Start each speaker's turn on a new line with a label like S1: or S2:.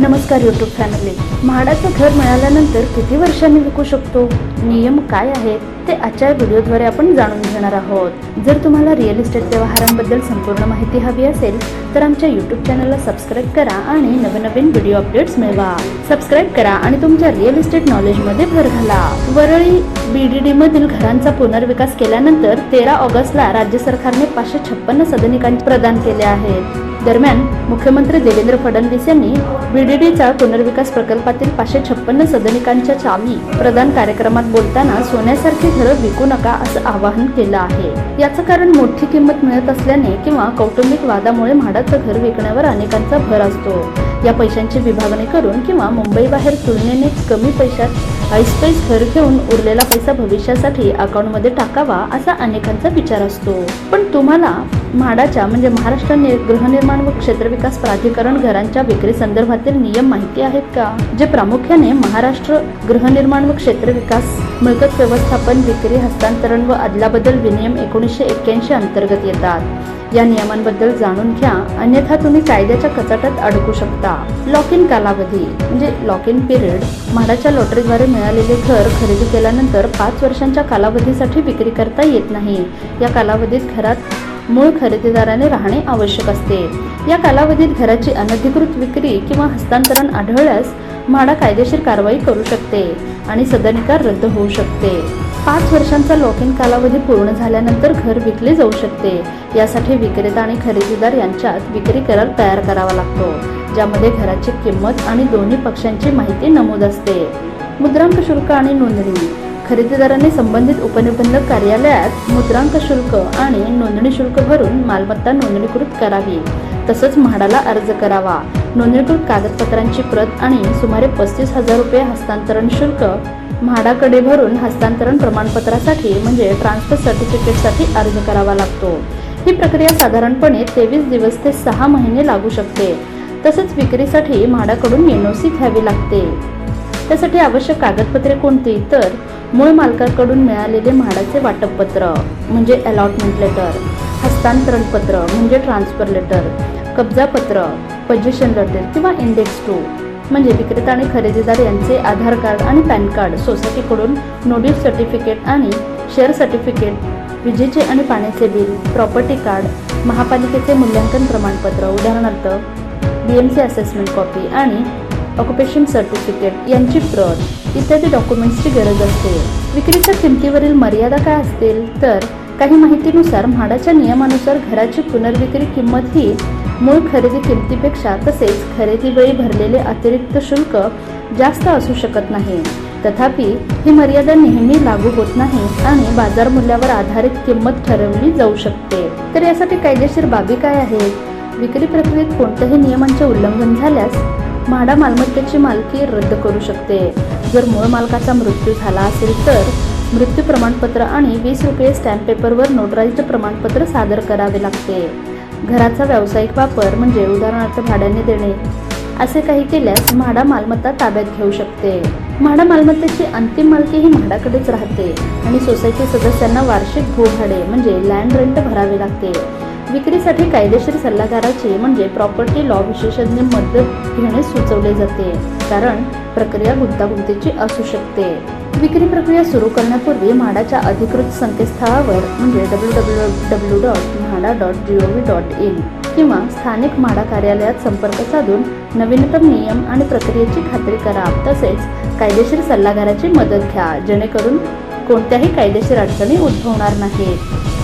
S1: नमस्कार YouTube family म्हाडाचं घर मिळाल्यानंतर किती वर्षांनी विकू शकतो? नियम काय आहेत? ते आजच्या व्हिडिओद्वारे आपण जाणून घेणार आहोत. जर तुम्हाला रिअल इस्टेट व्यवहारांबद्दल संपूर्ण माहिती हवी असेल तर आमच्या यूट्यूब चॅनलला सबस्क्राईब करा आणि नवनवीन व्हिडिओ अपडेट्स मिळवा. सबस्क्राईब करा आणि तुमच्या रिअल इस्टेट नॉलेजमध्ये भर घाला. वरळी बीडीडी मधील घरांचा पुनर्विकास केल्यानंतर तेरा ऑगस्टला राज्य सरकारने पाचशे छप्पन्न सदनिकांचे प्रदान केले आहेत. दरम्यान मुख्यमंत्री देवेंद्र फडणवीस यांनी बीडीडीचा पुनर्विकास प्रकल्पातील पाचशे छप्पन्न सदनिकांच्या चावी प्रदान कार्यक्रमात बोलताना सोन्यासारखे घरं विकू नका असं आवाहन केलं आहे. याचं कारण मोठी किंमत मिळत असल्याने किंवा कौटुंबिक वादामुळे म्हाडाचं घर विकण्यावर अनेकांचा भर असतो. या पैशांची विभागणी करून किंवा मुंबईबाहेर तुलनेने कमी पैशात ऐसपैस घर घेऊन उरलेला पैसा भविष्यासाठी अकाउंटमध्ये टाकावा असा अनेकांचा विचार असतो. पण तुम्हाला म्हाडाच्या म्हणजे महाराष्ट्र गृहनिर्माण व क्षेत्रविकास प्राधिकरण घरांच्या विक्री संदर्भातील नियम माहिती आहेत का? जे प्रामुख्याने महाराष्ट्र गृहनिर्माण व क्षेत्रविकास मिळकत व्यवस्थापन विक्री हस्तांतरण व अदलाबदल विनियम एकोणीसशे एक्क्याऐंशी अंतर्गत येतात. या नियमांबद्दल जाणून घ्या. अन्यथा तुम्ही कायद्याच्या कचाट्यात अडकू शकता. लॉक इन कालावधी म्हणजे लॉक इन पिरियड म्हाडाच्या लॉटरीद्वारे मिळालेले घर खरेदी केल्यानंतर पाच वर्षांच्या कालावधीसाठी विक्री करता येत नाही. या कालावधीत घरात मूळ खरेदीदाराने राहणे आवश्यक असते. या कालावधीत घराची अनधिकृत विक्री किंवा हस्तांतरण आढळल्यास म्हाडा कायदेशीर कारवाई करू शकते आणि सदनिकार रद्द होऊ शकते. पाच वर्षांचा लॉक इन कालावधी पूर्ण झाल्यानंतर घर विकले जाऊ शकते. यासाठी विक्रेता आणि खरेदीदार यांच्यात विक्री करार तयार करावा लागतो ज्यामध्ये घराची किंमत आणि दोन्ही पक्षांची माहिती नमूद असते. मुद्रांक शुल्क आणि नोंदणी. खरेदीदाराने संबंधित उपनिबंधक कार्यालयात मुद्रांक शुल्क आणि नोंदणी शुल्क भरून मालमत्ता नोंदणीकृत करावी. तसंच म्हाडाला अर्ज करावा. नोंदणीकृत कागदपत्रांची प्रत आणि सुमारे पस्तीस हजार रुपये हस्तांतरण शुल्क म्हाडाकडे भरून हस्तांतरण प्रमाणपत्रासाठी म्हणजे ट्रान्सफर सर्टिफिकेटसाठी अर्ज करावा लागतो. ही प्रक्रिया साधारणपणे तेवीस दिवस ते सहा महिने लागू शकते. तसंच विक्रीसाठी म्हाडाकडून एनओसी घ्यावी लागते. त्यासाठी आवश्यक कागदपत्रे कोणती? तर मूळ मालकाकडून मिळालेले म्हाडाचे वाटपपत्र म्हणजे अलॉटमेंट लेटर हस्तांतरण पत्र म्हणजे ट्रान्सफर लेटर कब्जापत्र पोझिशन लेटर किंवा इंडेक्स टू म्हणजे विक्रेता आणि खरेदीदार यांचे आधार कार्ड आणि पॅन कार्ड सोसायटीकडून नोटीस सर्टिफिकेट आणि शेअर सर्टिफिकेट विजेचे आणि पाण्याचे बिल प्रॉपर्टी कार्ड महापालिकेचे मूल्यांकन प्रमाणपत्र उदाहरणार्थ B M C assessment copy आणि ऑक्युपेशन सर्टिफिकेट यांची प्रत इत्यादी डॉक्युमेंट्सची गरज असते. विक्रीच्या किमतीवरील मर्यादा काय असतील? तर काही माहितीनुसार म्हाडाच्या नियमानुसार घराची पुनर्विक्री किंमत ही मूळ खरेदी किमतीपेक्षा तसेच खरेदीवेळी भरलेले अतिरिक्त शुल्क जास्त असू शकत नाही. तथापि ही मर्यादा नेहमी लागू होत नाही आणि बाजार मूल्यावर आधारित किंमत ठरवली जाऊ शकते. तर यासाठी कायदेशीर बाबी काय आहेत? विक्री प्रक्रियेत कोणत्याही नियमांचे उल्लंघन झाल्यास म्हाडा मालमत्तेची मालकी रद्द करू शकते. जर मूळ मालकाचा मृत्यू झाला असेल तर मृत्यू प्रमाणपत्र आणि वीस रुपये स्टॅम्प पेपरवर नोटराईज्ड प्रमाणपत्र सादर करावे लागते. घराचा व्यावसायिक वापर म्हणजे उदाहरणार्थ भाड्याने देणे असे काही केल्यास म्हाडा मालमत्ता ताब्यात घेऊ शकते. म्हाडा मालमत्तेची अंतिम मालकी ही म्हाडाकडेच राहते आणि सोसायटी सदस्यांना वार्षिक भूभाडे म्हणजे लँड रेंट भरावे लागते. विक्रीसाठी कायदेशीर सल्लागाराची म्हणजे प्रॉपर्टी लॉ विशेषज्ञ मदत घेणे सुचवले जाते. कारण प्रक्रिया गुंतागुंतीची असू शकते. विक्री प्रक्रिया सुरू करण्यापूर्वी म्हाडाच्या अधिकृत संकेतस्थळावर म्हणजे W W W dot MHADA dot G O V dot in किंवा स्थानिक म्हाडा कार्यालयात संपर्क साधून नवीनतम नियम आणि प्रक्रियेची खात्री करा. तसेच कायदेशीर सल्लागाराची मदत घ्या. जेणेकरून कोणत्याही कायदेशीर अडचणी उद्भवणार नाहीत.